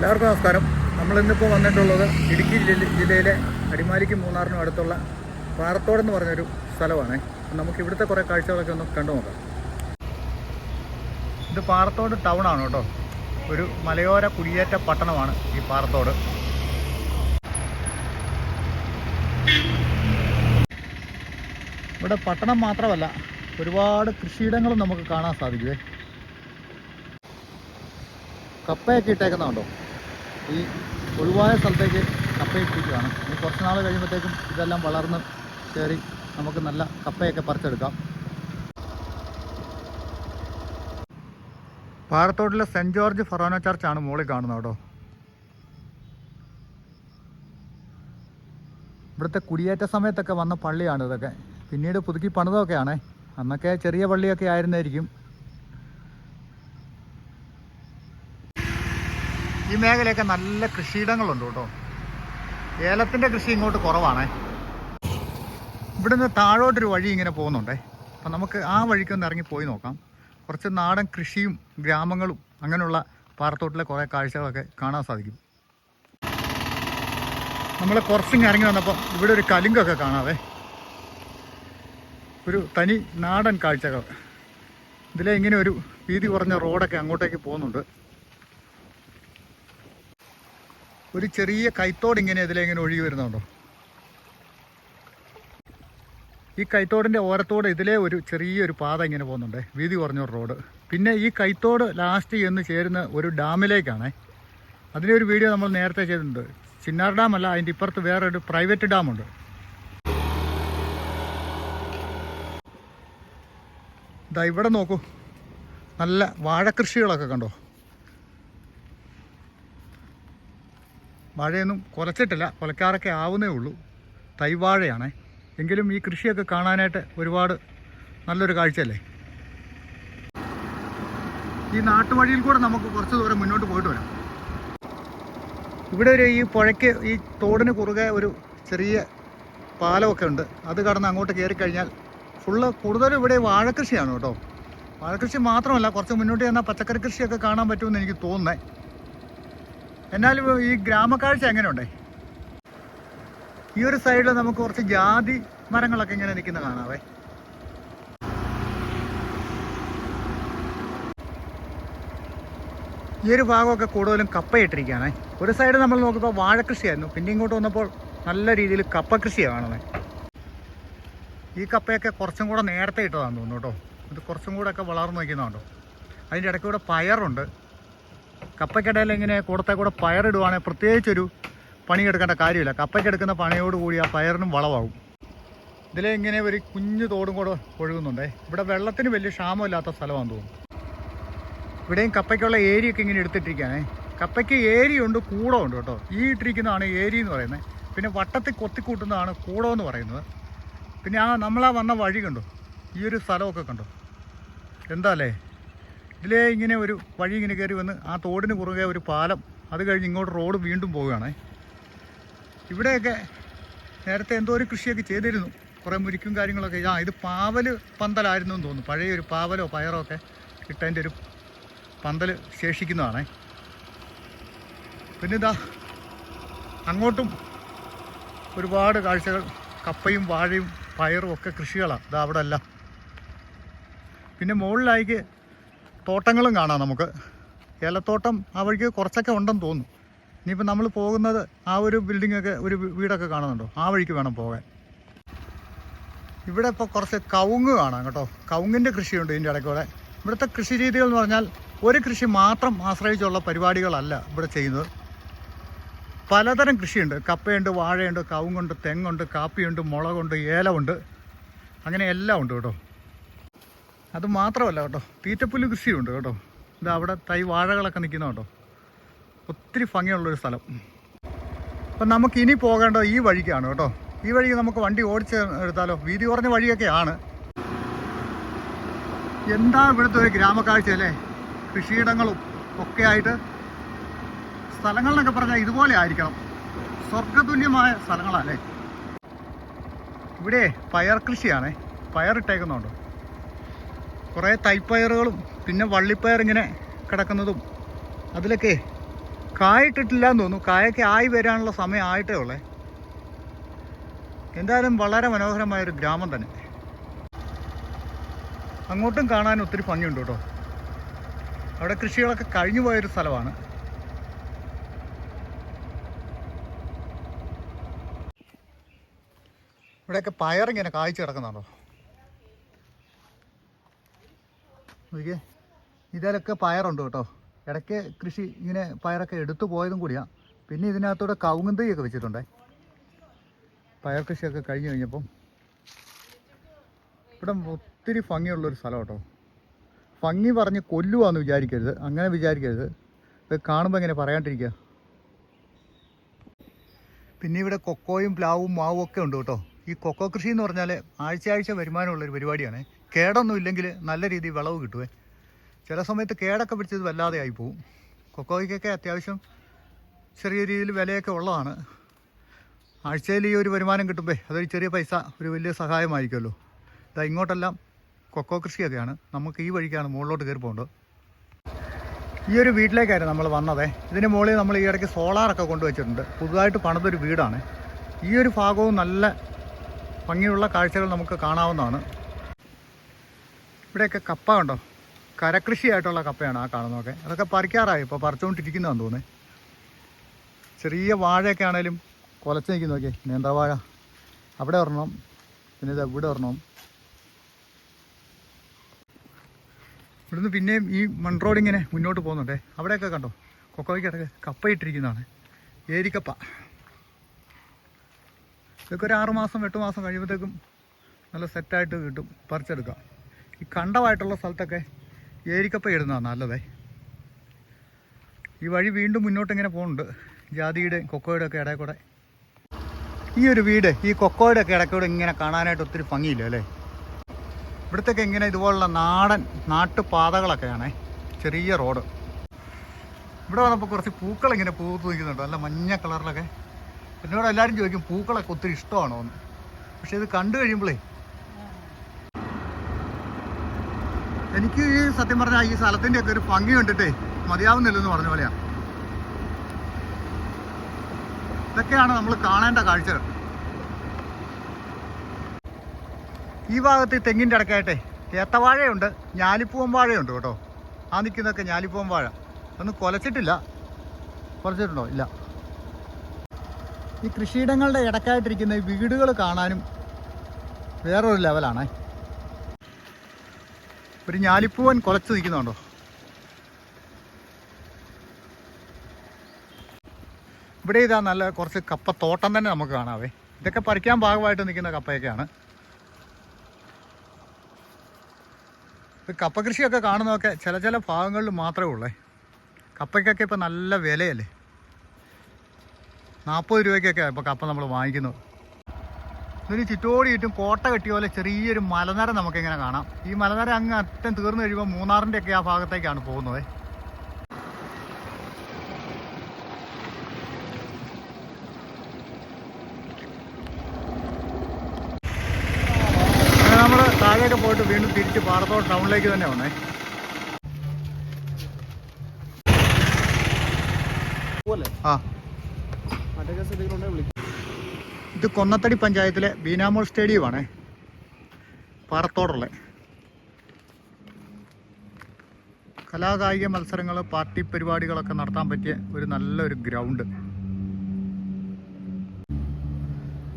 എല്ലാവർക്കും നമസ്കാരം. നമ്മളിന്നിപ്പോൾ വന്നിട്ടുള്ളത് ഇടുക്കി ജില്ല- ജില്ലയിലെ അടിമാലിക്കും മൂന്നാറിനും അടുത്തുള്ള പാറത്തോട് എന്ന് പറഞ്ഞൊരു സ്ഥലമാണ്. നമുക്ക് ഇവിടുത്തെ കുറേ കാഴ്ചകളൊക്കെ ഒന്ന് കണ്ടു നോക്കാം. ഇത് പാറത്തോട് ടൗൺ ആണ് കേട്ടോ. ഒരു മലയോര കുടിയേറ്റ പട്ടണമാണ് ഈ പാറത്തോട്. ഇവിടെ പട്ടണം മാത്രമല്ല ഒരുപാട് കൃഷിയിടങ്ങളും നമുക്ക് കാണാൻ സാധിക്കുമേ കപ്പയൊക്കെ ഇട്ടേക്കുന്നുണ്ടോ ഈ ഒഴിവായ സ്ഥലത്തേക്ക് കപ്പയിട്ടിരിക്കുകയാണ്. ഇനി കുറച്ച് നാൾ കഴിയുമ്പോഴത്തേക്കും ഇതെല്ലാം വളർന്ന് കയറി നമുക്ക് നല്ല കപ്പയൊക്കെ പറിച്ചെടുക്കാം. പാറത്തോട്ടിലെ സെന്റ് ജോർജ് ഫറോന ചർച്ചാണ് മുകളിൽ കാണുന്നത് കേട്ടോ. ഇവിടുത്തെ കുടിയേറ്റ സമയത്തൊക്കെ വന്ന പള്ളിയാണ് ഇതൊക്കെ. പിന്നീട് പുതുക്കി പണിതൊക്കെയാണേ. അന്നൊക്കെ ചെറിയ പള്ളിയൊക്കെ ആയിരുന്നായിരിക്കും ഈ മേഖലയൊക്കെ നല്ല കൃഷിയിടങ്ങളുണ്ട് കേട്ടോ. ഏലത്തിന്റെ കൃഷി ഇങ്ങോട്ട് കുറവാണേ. ഇവിടുന്ന് താഴോട്ടൊരു വഴി ഇങ്ങനെ പോകുന്നുണ്ടേ. അപ്പം നമുക്ക് ആ വഴിക്കൊന്ന് ഇറങ്ങി പോയി നോക്കാം. കുറച്ച് നാടൻ കൃഷിയും ഗ്രാമങ്ങളും അങ്ങനെയുള്ള പാറത്തോട്ടിലെ കുറേ കാഴ്ചകളൊക്കെ കാണാൻ സാധിക്കും. നമ്മൾ കുറച്ചിങ്ങനെ ഇറങ്ങി വന്നപ്പോൾ ഇവിടെ ഒരു കലുങ്കൊക്കെ കാണാവേ. ഒരു തനി നാടൻ കാഴ്ചകൾ. ഇതിലെ ഇങ്ങനെ ഒരു വീതി കുറഞ്ഞ റോഡൊക്കെ അങ്ങോട്ടേക്ക് പോകുന്നുണ്ട്. ഒരു ചെറിയ കൈത്തോട് ഇങ്ങനെ ഇതിലെങ്ങനെ ഒഴുകി വരുന്നുണ്ടോ? ഈ കൈത്തോടിന്റെ ഓരത്തോട് ഇതിലെ ഒരു ചെറിയൊരു പാത ഇങ്ങനെ പോകുന്നുണ്ട്. വീതി കുറഞ്ഞൊരു റോഡ്. പിന്നെ ഈ കൈത്തോട് ലാസ്റ്റ് ചെന്ന് ചേരുന്ന ഒരു ഡാമിലേക്കാണ്. അതിന്റെ ഒരു വീഡിയോ നമ്മൾ നേരത്തെ ചെയ്തിട്ടുണ്ട്. ചിന്നാർ ഡാം അല്ല അതിന്റെ ഇപ്പുറത്ത് വേറൊരു പ്രൈവറ്റ് ഡാമുണ്ട് ഇതാ ഇവിടെ നോക്കൂ. നല്ല വാഴ കൃഷികളൊക്കെ കണ്ടോ? വാഴയൊന്നും കുറച്ചിട്ടില്ല. കൊലക്കാറൊക്കെ ആവുന്നേ ഉള്ളൂ. തൈവാഴയാണ്. എങ്കിലും ഈ കൃഷിയൊക്കെ കാണാനായിട്ട് ഒരുപാട് നല്ലൊരു കാഴ്ചയല്ലേ? ഈ നാട്ടുവഴിയിൽ കൂടെ നമുക്ക് കുറച്ച് ദൂരം മുന്നോട്ട് പോയിട്ട് വരാം. ഇവിടെ ഒരു ഈ പുഴയ്ക്ക് ഈ തോടിന് കുറുകെ ഒരു ചെറിയ പാലമൊക്കെ ഉണ്ട്. അത് കടന്ന് അങ്ങോട്ട് കയറി കഴിഞ്ഞാൽ ഫുള്ള് കൂടുതലും ഇവിടെ വാഴക്കൃഷിയാണ് കേട്ടോ. വാഴക്കൃഷി മാത്രമല്ല കുറച്ച് മുന്നോട്ട് ചെന്നാൽ പച്ചക്കറി കൃഷിയൊക്കെ കാണാൻ പറ്റുമെന്ന് എനിക്ക് തോന്നുന്നേ. എന്നാലും ഈ ഗ്രാമക്കാഴ്ച എങ്ങനെയുണ്ട്? ഈ ഒരു സൈഡിൽ നമുക്ക് കുറച്ച് ജാതി മരങ്ങളൊക്കെ ഇങ്ങനെ നിൽക്കുന്ന കാണാവേ. ഈ ഒരു ഭാഗമൊക്കെ കൂടുതലും കപ്പയിട്ടിരിക്കുകയാണ്. ഒരു സൈഡ് നമ്മൾ നോക്കുമ്പോൾ വാഴക്കൃഷിയായിരുന്നു പിന്നെ ഇങ്ങോട്ട് വന്നപ്പോൾ നല്ല രീതിയിൽ കപ്പ കൃഷിയാണ് കാണുന്നത് ഈ കപ്പയൊക്കെ കുറച്ചും കൂടെ നേരത്തെ ഇട്ടതാണെന്ന് തോന്നുന്നു കേട്ടോ. ഇത് കുറച്ചും കൂടെ ഒക്കെ വളർന്നു നിൽക്കുന്നുണ്ടോ അതിന്റെ ഇടയ്ക്ക് കൂടെ പയറുണ്ട്. കപ്പയ്ക്കിടയിൽ ഇങ്ങനെ കൂടത്തെ കൂടെ പയറിടുവാണെങ്കിൽ പ്രത്യേകിച്ചൊരു പണിയെടുക്കേണ്ട കാര്യമില്ല. കപ്പയ്ക്കെടുക്കുന്ന പണിയോട് കൂടി ആ പയറിനും വളവാകും. ഇതിലെ ഇങ്ങനെ ഒരു കുഞ്ഞു തോടും കൂടെ ഒഴുകുന്നുണ്ടേ. ഇവിടെ വെള്ളത്തിന് വലിയ ക്ഷാമമില്ലാത്ത സ്ഥലമാണെന്ന് തോന്നുന്നു. ഇവിടെയും കപ്പയ്ക്കുള്ള ഏരിയൊക്കെ ഇങ്ങനെ എടുത്തിട്ടിരിക്കുകയാണേ. കപ്പയ്ക്ക് ഏരിയുണ്ട് കൂടമുണ്ട് കേട്ടോ. ഈ ഇട്ടിരിക്കുന്നതാണ് ഏരി എന്ന് പറയുന്നത്. പിന്നെ വട്ടത്തിൽ കൊത്തിക്കൂട്ടുന്നതാണ് കൂടം എന്ന് പറയുന്നത്. പിന്നെ ആ നമ്മളാ വന്ന വഴി കണ്ടോ? ഈ ഒരു സ്ഥലമൊക്കെ കണ്ടോ? എന്താ അല്ലേ? ഇതിലേ ഇങ്ങനെ ഒരു വഴി ഇങ്ങനെ കയറി വന്ന് ആ തോടിന് കുറുകെ ഒരു പാലം അത് കഴിഞ്ഞ് ഇങ്ങോട്ട് റോഡ് വീണ്ടും പോവുകയാണ്. ഇവിടെയൊക്കെ നേരത്തെ എന്തോ ഒരു കൃഷിയൊക്കെ ചെയ്തിരുന്നു. കുറേ മുരിക്കും കാര്യങ്ങളൊക്കെ. ആ ഇത് പാവൽ പന്തലായിരുന്നു എന്ന് തോന്നുന്നു. പഴയ ഒരു പാവലോ പയറോ ഒക്കെ ഇട്ടതിന്റെ ഒരു പന്തൽ ശേഷിക്കുന്നതാണേ. പിന്നെ ഇതാ അങ്ങോട്ടും ഒരുപാട് കാഴ്ചകൾ. കപ്പയും വാഴയും പയറും ഒക്കെ കൃഷികളാണ്. ഇതാ അവിടെ അല്ല പിന്നെ മുകളിലായിക്ക് തോട്ടങ്ങളും കാണാം നമുക്ക്. ഏലത്തോട്ടം ആ വഴിക്ക് കുറച്ചൊക്കെ ഉണ്ടെന്ന് തോന്നുന്നു. ഇനിയിപ്പോൾ നമ്മൾ പോകുന്നത് ആ ഒരു ബിൽഡിങ്ങൊക്കെ ഒരു വീടൊക്കെ കാണുന്നുണ്ടോ? ആ വഴിക്ക് വേണം പോകാൻ. ഇവിടെ ഇപ്പോൾ കുറച്ച് കവുങ്ങ് കാണാം കേട്ടോ. കവുങ്ങിന്റെ കൃഷിയുണ്ട് ഇതിന്റെ ഇടയ്ക്കൂടെ ഇവിടുത്തെ കൃഷി രീതികൾ എന്ന് പറഞ്ഞാൽ ഒരു കൃഷി മാത്രം ആശ്രയിച്ചുള്ള പരിപാടികളല്ല ഇവിടെ ചെയ്യുന്നത്. പലതരം കൃഷിയുണ്ട്. കപ്പയുണ്ട് വാഴയുണ്ട് കവുങ്ങുണ്ട് തെങ്ങുണ്ട് കാപ്പിയുണ്ട് മുളകുണ്ട് ഏലമുണ്ട്. അങ്ങനെ എല്ലാം ഉണ്ട് കേട്ടോ. അത് മാത്രമല്ല കേട്ടോ. തീറ്റപ്പുല്ല് കൃഷിയുണ്ട് കേട്ടോ. ഇത് അവിടെ തൈ വാഴകളൊക്കെ നിൽക്കുന്ന കേട്ടോ. ഒത്തിരി ഭംഗിയുള്ളൊരു സ്ഥലം. അപ്പം നമുക്ക് ഇനി പോകേണ്ടത് ഈ വഴിക്കാണ് കേട്ടോ. ഈ വഴി നമുക്ക് വണ്ടി ഓടിച്ച് എടുത്താലോ? വീതി കുറഞ്ഞ വഴിയൊക്കെയാണ് എന്താ ഇവിടുത്തെ ഒരു ഗ്രാമക്കാഴ്ച അല്ലേ? കൃഷിയിടങ്ങളും ഒക്കെ ആയിട്ട് സ്ഥലങ്ങളെന്നൊക്കെ പറഞ്ഞാൽ ഇതുപോലെ ആയിരിക്കണം. സ്വർഗതുല്യമായ സ്ഥലങ്ങളല്ലേ? ഇവിടെ പയർ കൃഷിയാണേ. പയറിട്ടേക്കുന്നുണ്ടോ കുറേ തൈപ്പയറുകളും പിന്നെ വള്ളിപ്പയർ ഇങ്ങനെ കിടക്കുന്നതും അതിലൊക്കെ കായിട്ടിട്ടില്ല എന്ന് തോന്നുന്നു. കായൊക്കെ ആയി വരാനുള്ള സമയം ആയിട്ടേ ഉള്ളേ. എന്തായാലും വളരെ മനോഹരമായ ഒരു ഗ്രാമം തന്നെ. അങ്ങോട്ടും കാണാൻ ഒത്തിരി ഭംഗിയുണ്ട് കേട്ടോ. അവിടെ കൃഷികളൊക്കെ കഴിഞ്ഞു പോയൊരു സ്ഥലമാണ്. ഇവിടെയൊക്കെ പയറിങ്ങനെ കായ്ച്ചു കിടക്കുന്നുണ്ടോ? നോക്കിയേ. ഇതിലൊക്കെ പയറുണ്ട് കേട്ടോ. ഇടയ്ക്ക് കൃഷി ഇങ്ങനെ പയറൊക്കെ എടുത്തു പോയതും കൂടിയാ. പിന്നെ ഇതിനകത്തൂടെ കവുങ്ങും തൈയൊക്കെ വെച്ചിട്ടുണ്ടേ. പയർ കൃഷിയൊക്കെ കഴിഞ്ഞ് കഴിഞ്ഞപ്പം ഇവിടെ ഒത്തിരി ഭംഗിയുള്ളൊരു സ്ഥലം കേട്ടോ. ഭംഗി പറഞ്ഞ് കൊല്ലുവാന്ന് വിചാരിക്കരുത്. അങ്ങനെ വിചാരിക്കരുത്. ഇത് കാണുമ്പോൾ എങ്ങനെ പറയാണ്ടിരിക്കുക പിന്നെ ഇവിടെ കൊക്കോയും പ്ലാവും മാവും ഒക്കെ ഉണ്ട് കേട്ടോ. ഈ കൊക്കോ കൃഷി എന്ന് പറഞ്ഞാൽ ആഴ്ച ആഴ്ച വരുമാനമുള്ളൊരു പരിപാടിയാണ്. കേടൊന്നും ഇല്ലെങ്കിൽ നല്ല രീതിയിൽ വിളവ് കിട്ടുവേ. ചില സമയത്ത് കേടൊക്കെ പിടിച്ചത് വല്ലാതെ ആയി കൊക്കോയ്ക്കൊക്കെ അത്യാവശ്യം ചെറിയ രീതിയിൽ വിലയൊക്കെ ഉള്ളതാണ്. ആഴ്ചയിൽ ഈ ഒരു വരുമാനം കിട്ടുമ്പോൾ അതൊരു ചെറിയ പൈസ ഒരു വലിയ സഹായമായിരിക്കുമല്ലോ. ഇതാ ഇങ്ങോട്ടെല്ലാം കൊക്കോ കൃഷിയൊക്കെയാണ്. നമുക്ക് ഈ വഴിക്കാണ് മുകളിലോട്ട് കയറി പോകേണ്ടത്. ഈ ഒരു വീട്ടിലേക്കായിരുന്നു നമ്മൾ വന്നത്. ഇതിന് മുകളിൽ നമ്മൾ ഈ ഇടയ്ക്ക് സോളാറൊക്കെ കൊണ്ടുവച്ചിട്ടുണ്ട്. പുതുതായിട്ട് പണിതൊരു വീടാണ്. ഈ ഒരു ഭാഗവും നല്ല ഭംഗിയുള്ള കാഴ്ചകൾ നമുക്ക് കാണാവുന്നതാണ്. ഇവിടെയൊക്കെ കപ്പ കണ്ടോ? കരകൃഷിയായിട്ടുള്ള കപ്പയാണ് ആ കാണുന്നതൊക്കെ. അതൊക്കെ പറിക്കാറായി. ഇപ്പോൾ പറിച്ചുകൊണ്ടിരിക്കുന്നതാണെന്ന് തോന്നുന്നത് ചെറിയ വാഴയൊക്കെ ആണേലും കൊലച്ച് നിൽക്കുന്നു നോക്കിയേ. നേന്ത്രവാഴ അവിടെ ഒരെണ്ണം. പിന്നെ ഇത് ഇവിടെ ഒരെണ്ണം. ഇവിടുന്ന് പിന്നെയും ഈ മൺറോഡിങ്ങനെ മുന്നോട്ട് പോകുന്നുണ്ടേ. അവിടെയൊക്കെ കണ്ടോ? കൊക്കോയ്ക്കിടക്ക് കപ്പ ഇട്ടിരിക്കുന്നതാണ്. ഏരിക്കപ്പ. ഇതൊക്കെ ഒരു ആറുമാസം എട്ട് മാസം കഴിയുമ്പോഴത്തേക്കും നല്ല സെറ്റായിട്ട് കിട്ടും. പറിച്ചെടുക്കാം. ഈ കണ്ടമായിട്ടുള്ള സ്ഥലത്തൊക്കെ ഏരിക്കപ്പ ഇടുന്നതാണ് നല്ലതേ. ഈ വഴി വീണ്ടും മുന്നോട്ട് ഇങ്ങനെ പോകുന്നുണ്ട്. ജാതിയുടെ കൊക്കോയുടെ ഒക്കെ ഇടയിൽ ഈ ഒരു വീട് ഈ കൊക്കോയുടെ ഒക്കെ ഇടയ്ക്കൂടെ ഇങ്ങനെ കാണാനായിട്ട് ഒത്തിരി ഭംഗിയില്ല അല്ലേ? ഇവിടത്തേക്ക് ഇങ്ങനെ ഇതുപോലുള്ള നാടൻ നാട്ടുപാതകളൊക്കെയാണേ. ചെറിയ റോഡ്. ഇവിടെ വന്നപ്പോൾ കുറച്ച് പൂക്കൾ ഇങ്ങനെ പൂത്ത് നിൽക്കുന്നുണ്ട്. നല്ല മഞ്ഞ കളറിലൊക്കെ എന്നോട് എല്ലാവരും ചോദിക്കും പൂക്കളൊക്കെ ഒത്തിരി ഇഷ്ടമാണോ എന്ന്. പക്ഷെ ഇത് കണ്ടു കഴിയുമ്പോഴേ എനിക്ക് ഈ സത്യം പറഞ്ഞാൽ ഈ സ്ഥലത്തിന്റെ ഒക്കെ ഒരു ഭംഗി കണ്ടിട്ടേ മതിയാവുന്നില്ലെന്ന് പറഞ്ഞ പോലെയാ. ഇതൊക്കെയാണ് നമ്മൾ കാണേണ്ട കാഴ്ചകൾ. ഈ ഭാഗത്ത് തെങ്ങിന്റെ ഇടയ്ക്കായിട്ടെ ഏത്തവാഴയുണ്ട് ഞാലിപ്പൂവൻ വാഴയുണ്ട് കേട്ടോ. ആ നിൽക്കുന്നൊക്കെ ഞാലിപ്പൂവൻ വാഴ. ഒന്നും കൊലച്ചിട്ടില്ല. കൊലച്ചിട്ടുണ്ടോ? ഇല്ല. ഈ കൃഷിയിടങ്ങളുടെ ഇടക്കായിട്ടിരിക്കുന്ന ഈ വീടുകൾ കാണാനും വേറൊരു ലെവലാണേ. ഒരു ഞാലിപ്പൂവൻ കുലച്ച് നിൽക്കുന്നുണ്ടോ? ഇവിടെ ഇതാ നല്ല കുറച്ച് കപ്പ തോട്ടം തന്നെ നമുക്ക് കാണാവേ. ഇതൊക്കെ പറിക്കാൻ ഭാഗമായിട്ട് നിൽക്കുന്ന കപ്പയൊക്കെയാണ്. കപ്പ കൃഷിയൊക്കെ കാണുന്നതൊക്കെ ചില ചില ഭാഗങ്ങളിൽ മാത്രമേ ഉള്ളേ. കപ്പയ്ക്കൊക്കെ ഇപ്പം നല്ല വിലയല്ലേ? നാൽപ്പത് രൂപയ്ക്കൊക്കെ ഇപ്പോൾ കപ്പ നമ്മൾ വാങ്ങിക്കുന്നത് ഇതിന് ചുറ്റോടി ചുറ്റും കോട്ട കെട്ടിയ പോലെ ചെറിയൊരു മലനിര നമുക്കിങ്ങനെ കാണാം. ഈ മലനിര അങ്ങ് അറ്റം തീർന്നു കഴിയുമ്പോൾ മൂന്നാറിന്റെ ഒക്കെ ആ ഭാഗത്തേക്കാണ് പോകുന്നത്. നമ്മൾ താഴേക്ക് പോയിട്ട് വീണ്ടും തിരിച്ച് പാറത്തോട് ടൗണിലേക്ക് തന്നെ വന്നേ. ഇത് കൊന്നത്തടി പഞ്ചായത്തിലെ ബീനാമോൾ സ്റ്റേഡിയമാണേ. പാറത്തോടുള്ള. കലാകായിക മത്സരങ്ങൾ പാർട്ടി പരിപാടികളൊക്കെ നടത്താൻ പറ്റിയ ഒരു നല്ലൊരു ഗ്രൗണ്ട്.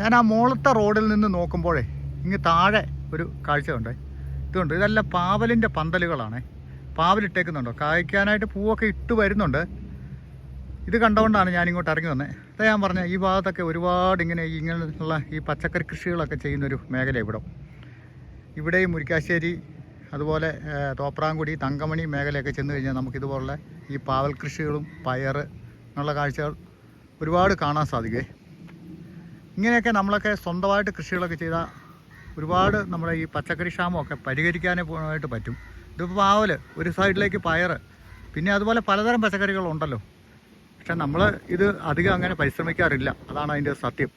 ഞാൻ ആ മോളത്തെ റോഡിൽ നിന്ന് നോക്കുമ്പോഴേ ഇങ്ങ് താഴെ ഒരു കാഴ്ച ഉണ്ട് ഇതുണ്ട്. ഇതെല്ലാം പാവലിന്റെ പന്തലുകളാണേ. പാവലിട്ടേക്കുന്നുണ്ടോ? കായ്ക്കാനായിട്ട് പൂവൊക്കെ ഇട്ട് വരുന്നുണ്ട്. ഇത് കണ്ടുകൊണ്ടാണ് ഞാനിങ്ങോട്ട് ഇറങ്ങി വന്നത് ഞാൻ പറഞ്ഞ ഈ ഭാഗത്തൊക്കെ ഒരുപാട് ഇങ്ങനെ ഇങ്ങനെയുള്ള ഈ പച്ചക്കറി കൃഷികളൊക്കെ ചെയ്യുന്നൊരു മേഖല ഇവിടെ. ഇവിടെയും മുരിക്കാശ്ശേരി അതുപോലെ തോപ്രാങ്കുടി തങ്കമണി മേഖലയൊക്കെ ചെന്ന് കഴിഞ്ഞാൽ നമുക്കിതുപോലുള്ള ഈ പാവൽ കൃഷികളും പയർ എന്നുള്ള കാഴ്ചകൾ ഒരുപാട് കാണാൻ സാധിക്കേ ഇങ്ങനെയൊക്കെ നമ്മളൊക്കെ സ്വന്തമായിട്ട് കൃഷികളൊക്കെ ചെയ്താൽ ഒരുപാട് നമ്മുടെ ഈ പച്ചക്കറി ക്ഷാമമൊക്കെ പരിഹരിക്കാനേ പോകാനായിട്ട് പറ്റും. ഇതിപ്പോൾ പാവൽ ഒരു സൈഡിലേക്ക് പയർ പിന്നെ അതുപോലെ പലതരം പച്ചക്കറികളുണ്ടല്ലോ. പക്ഷെ നമ്മൾ ഇത് അധികം അങ്ങനെ പരിശ്രമിക്കാറില്ല. അതാണ് അതിന്റെ സത്യം.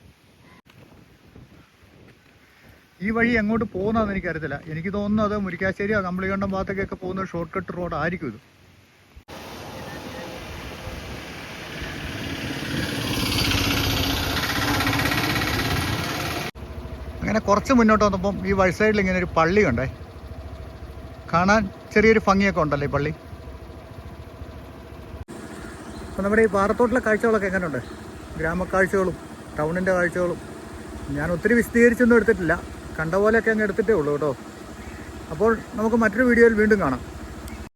ഈ വഴി എങ്ങോട്ട് പോകുന്നതെന്ന് എനിക്കറിയത്തില്ല. എനിക്ക് തോന്നുന്നു അത് മുരിക്കാശ്ശേരിയോ കമ്പളികണ്ടം ഭാഗത്തേക്കൊക്കെ പോകുന്ന ഷോർട്ട് കട്ട് റോഡ് ആയിരിക്കും ഇത്. അങ്ങനെ കുറച്ച് മുന്നോട്ട് വന്നപ്പം ഈ വഴി സൈഡിൽ ഇങ്ങനെ ഒരു പള്ളി കണ്ടേ. കാണാൻ ചെറിയൊരു ഭംഗിയൊക്കെ ഉണ്ടല്ലോ ഈ പള്ളി? അപ്പോൾ നമ്മുടെ ഈ പാറത്തോട്ടിലെ കാഴ്ചകളൊക്കെ എങ്ങനെയുണ്ട്? ഗ്രാമക്കാഴ്ചകളും ടൗണിന്റെ കാഴ്ചകളും. ഞാൻ ഒത്തിരി വിശദീകരിച്ചൊന്നും എടുത്തിട്ടില്ല. കണ്ട പോലെയൊക്കെ അങ്ങ് എടുത്തിട്ടേ ഉള്ളൂ കേട്ടോ. അപ്പോൾ നമുക്ക് മറ്റൊരു വീഡിയോയിൽ വീണ്ടും കാണാം.